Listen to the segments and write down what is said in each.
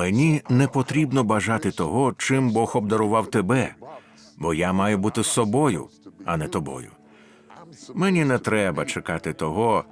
Мені не потрібно бажати того, чим Бог обдарував тебе, бо я маю бути собою, а не тобою. Мені не треба чекати того,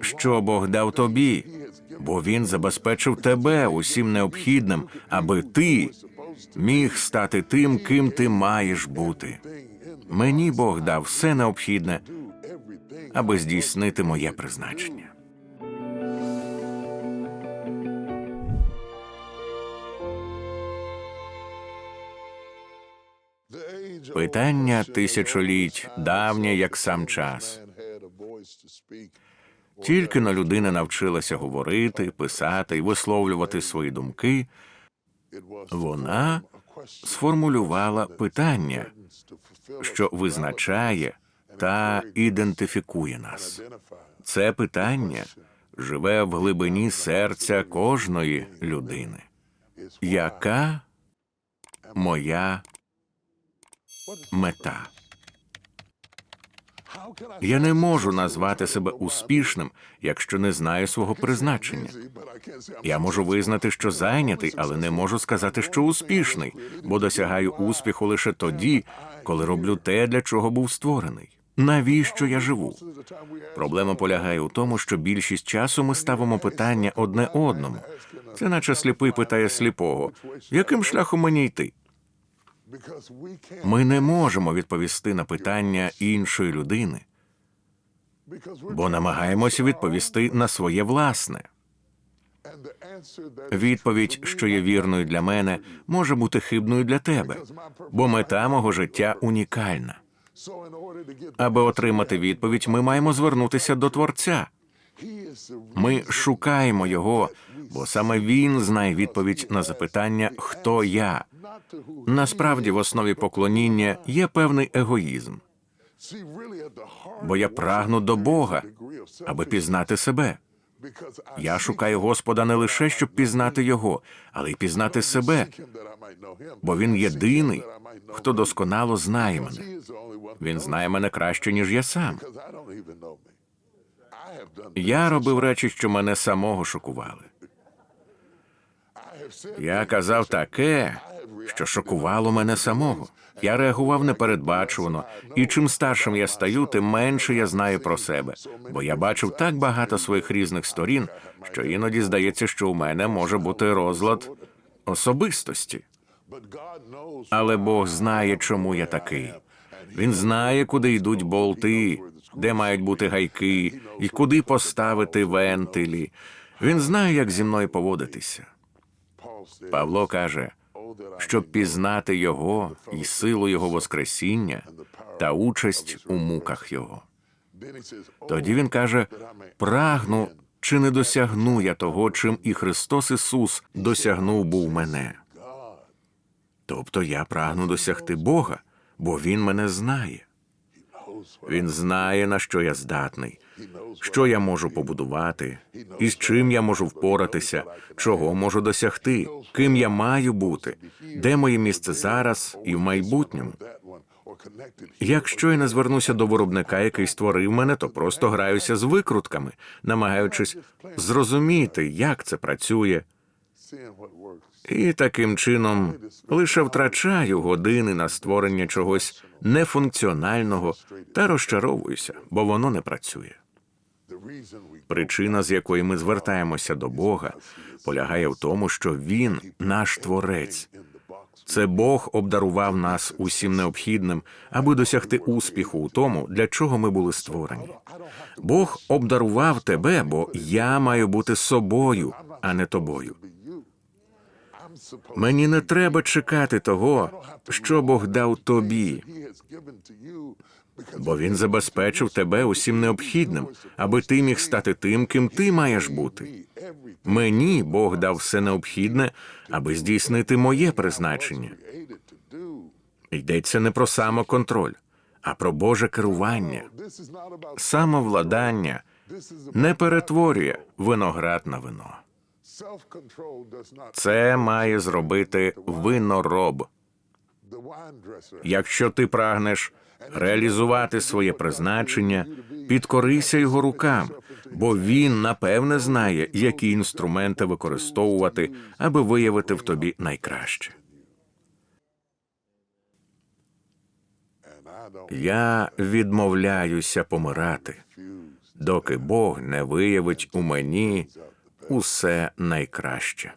що Бог дав тобі, бо Він забезпечив тебе усім необхідним, аби ти міг стати тим, ким ти маєш бути. Мені Бог дав все необхідне, аби здійснити моє призначення. Питання тисячоліть, давнє як сам час. Тільки но людина навчилася говорити, писати і висловлювати свої думки, вона сформулювала питання, що визначає та ідентифікує нас. Це питання живе в глибині серця кожної людини. Яка моя мета? Я не можу назвати себе успішним, якщо не знаю свого призначення. Я можу визнати, що зайнятий, але не можу сказати, що успішний, бо досягаю успіху лише тоді, коли роблю те, для чого був створений. Навіщо я живу? Проблема полягає у тому, що більшість часу ми ставимо питання одне одному. Це наче сліпий питає сліпого, яким шляхом мені йти? Ми не можемо відповісти на питання іншої людини, бо намагаємося відповісти на своє власне. Відповідь, що є вірною для мене, може бути хибною для тебе, бо мета мого життя унікальна. Аби отримати відповідь, ми маємо звернутися до Творця. Ми шукаємо його, бо саме він знає відповідь на запитання Хто я? Насправді, в основі поклоніння є певний егоїзм, бо я прагну до Бога, аби пізнати себе. Я шукаю Господа не лише щоб пізнати його, але й пізнати себе, бо він єдиний, хто досконало знає мене. Він знає мене краще, ніж я сам. Я робив речі, що мене самого шокували. Я казав таке, що шокувало мене самого. Я реагував непередбачувано, і чим старшим я стаю, тим менше я знаю про себе, бо я бачив так багато своїх різних сторін, що іноді здається, що у мене може бути розлад особистості. Але Бог знає, чому я такий. Він знає, куди йдуть болти, де мають бути гайки, і куди поставити вентилі. Він знає, як зі мною поводитися. Павло каже, щоб пізнати його і силу його Воскресіння та участь у муках його. Тоді він каже: прагну, чи не досягну я того, чим і Христос Ісус досягнув був мене. Тобто я прагну досягти Бога, бо Він мене знає. Він знає, на що я здатний, що я можу побудувати, і з чим я можу впоратися, чого можу досягти, ким я маю бути, де моє місце зараз і в майбутньому. Якщо я не звернуся до виробника, який створив мене, то просто граюся з викрутками, намагаючись зрозуміти, як це працює, і таким чином лише втрачаю години на створення чогось нефункціонального та розчаровуюся, бо воно не працює. Причина, з якої ми звертаємося до Бога, полягає в тому, що Він наш творець. Це Бог обдарував нас усім необхідним, аби досягти успіху у тому, для чого ми були створені. Бог обдарував тебе, бо я маю бути собою, а не тобою. Мені не треба чекати того, що Бог дав тобі, бо він забезпечив тебе усім необхідним, аби ти міг стати тим, ким ти маєш бути. Мені Бог дав все необхідне, аби здійснити моє призначення. Йдеться не про самоконтроль, а про Боже керування. Самовладання не перетворює виноград на вино. Це має зробити винороб. Якщо ти прагнеш реалізувати своє призначення, підкорися його рукам, бо він напевне знає, які інструменти використовувати, аби виявити в тобі найкраще. Я відмовляюся помирати, доки Бог не виявить у мені усе найкраще.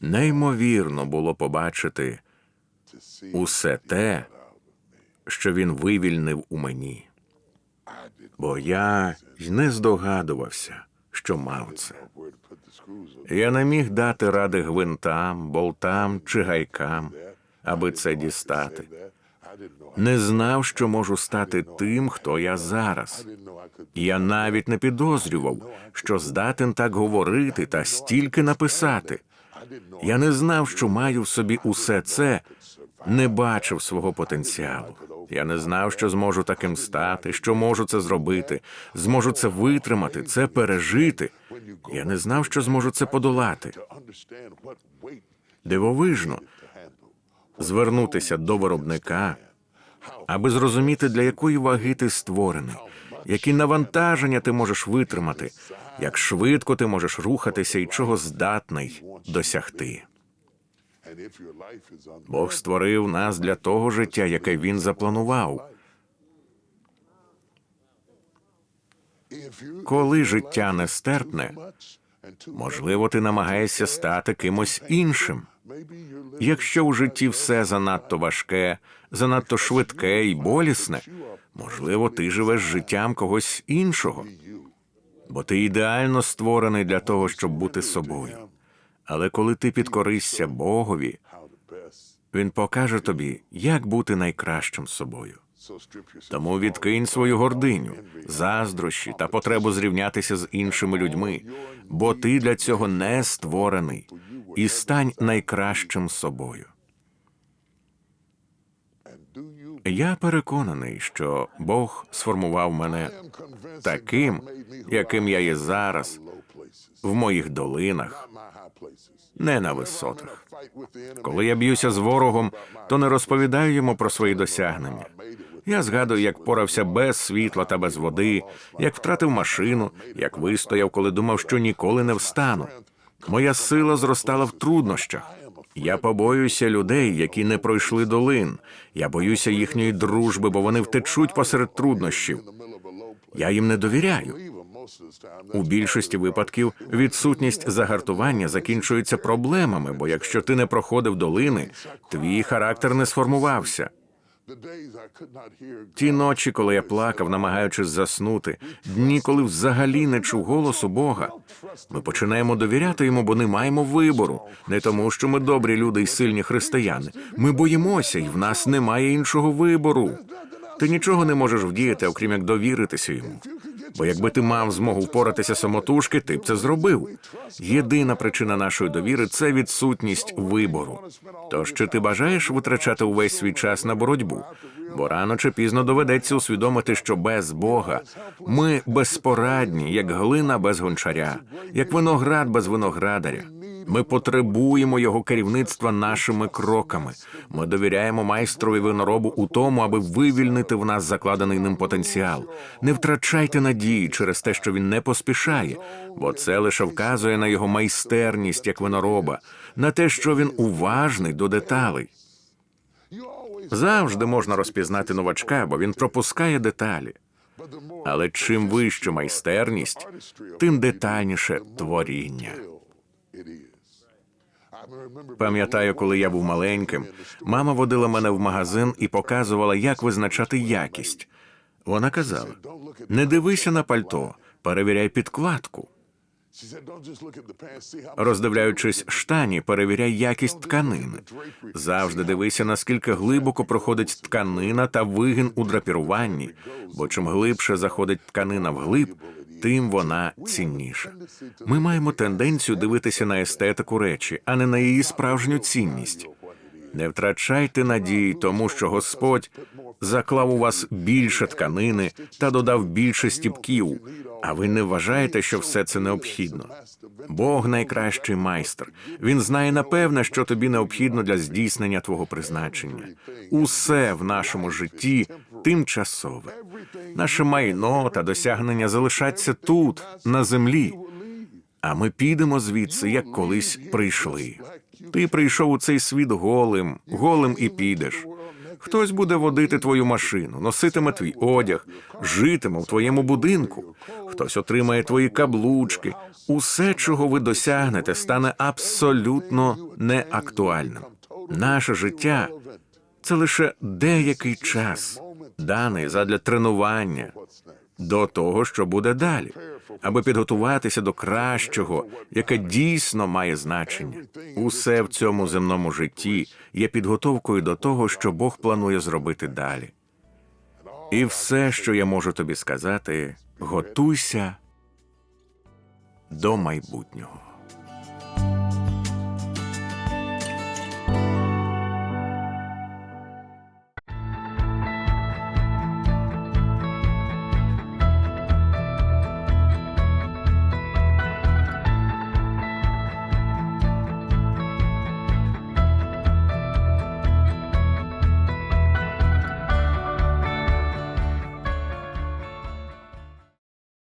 Неймовірно було побачити усе те, що він вивільнив у мені, бо я й не здогадувався, що мав це. Я не міг дати ради гвинтам, болтам чи гайкам, аби це дістати. Не знав, що можу стати тим, хто я зараз. Я навіть не підозрював, що здатен так говорити та стільки написати. Я не знав, що маю в собі усе це, не бачив свого потенціалу. Я не знав, що зможу таким стати, що можу це зробити, зможу це витримати, це пережити. Я не знав, що зможу це подолати. Дивовижно звернутися до виробника, аби зрозуміти, для якої ваги ти створений, які навантаження ти можеш витримати, як швидко ти можеш рухатися і чого здатний досягти. Бог створив нас для того життя, яке він запланував. Коли життя нестерпне, можливо, ти намагаєшся стати кимось іншим. Якщо у житті все занадто важке, занадто швидке і болісне, можливо, ти живеш життям когось іншого, бо ти ідеально створений для того, щоб бути собою. Але коли ти підкоришся Богові, він покаже тобі, як бути найкращим собою. Тому відкинь свою гординю, заздрощі та потребу зрівнятися з іншими людьми, бо ти для цього не створений, і стань найкращим собою. Я переконаний, що Бог сформував мене таким, яким я є зараз, в моїх долинах, не на висотах. Коли я б'юся з ворогом, то не розповідаю йому про свої досягнення. Я згадую, як порався без світла та без води, як втратив машину, як вистояв, коли думав, що ніколи не встану. Моя сила зростала в труднощах. Я побоююся людей, які не пройшли долин. Я боюся їхньої дружби, бо вони втечуть посеред труднощів. Я їм не довіряю. У більшості випадків відсутність загартування закінчується проблемами, бо якщо ти не проходив долини, твій характер не сформувався. Ті ночі, коли я плакав, намагаючись заснути, дні, коли взагалі не чув голосу Бога, ми починаємо довіряти йому, бо не маємо вибору. Не тому, що ми добрі люди і сильні християни. Ми боїмося, і в нас немає іншого вибору. Ти нічого не можеш вдіяти, окрім як довіритися йому. Бо якби ти мав змогу впоратися самотужки, ти б це зробив. Єдина причина нашої довіри це відсутність вибору. Тож чи ти бажаєш витрачати увесь свій час на боротьбу? Бо рано чи пізно доведеться усвідомити, що без Бога ми безпорадні, як глина без гончаря, як виноград без виноградаря. Ми потребуємо його керівництва нашими кроками. Ми довіряємо майстрові виноробу у тому, аби вивільнити в нас закладений ним потенціал. Не втрачайте надії через те, що він не поспішає, бо це лише вказує на його майстерність як винороба, на те, що він уважний до деталей. Завжди можна розпізнати новачка, бо він пропускає деталі. Але чим вища майстерність, тим детальніше творіння. Пам'ятаю, коли я був маленьким, мама водила мене в магазин і показувала, як визначати якість. Вона казала: не дивися на пальто, перевіряй підкладку. Роздивляючись штані, перевіряй якість тканини. Завжди дивися, наскільки глибоко проходить тканина та вигін у драпіруванні, бо чим глибше заходить тканина вглиб, тим вона цінніша. Ми маємо тенденцію дивитися на естетику речі, а не на її справжню цінність. Не втрачайте надії, тому що Господь заклав у вас більше тканини та додав більше стіпків, а ви не вважаєте, що все це необхідно. Бог найкращий майстер. Він знає напевне, що тобі необхідно для здійснення твого призначення. Усе в нашому житті тимчасове. Наше майно та досягнення залишаться тут, на землі. А ми підемо звідси, як колись прийшли. Ти прийшов у цей світ голим, голим і підеш. Хтось буде водити твою машину, носитиме твій одяг, житиме в твоєму будинку. Хтось отримає твої каблучки. Усе, чого ви досягнете, стане абсолютно неактуальним. Наше життя це лише деякий час, даний задля тренування до того, що буде далі, аби підготуватися до кращого, яке дійсно має значення. Усе в цьому земному житті є підготовкою до того, що Бог планує зробити далі. І все, що я можу тобі сказати, готуйся до майбутнього.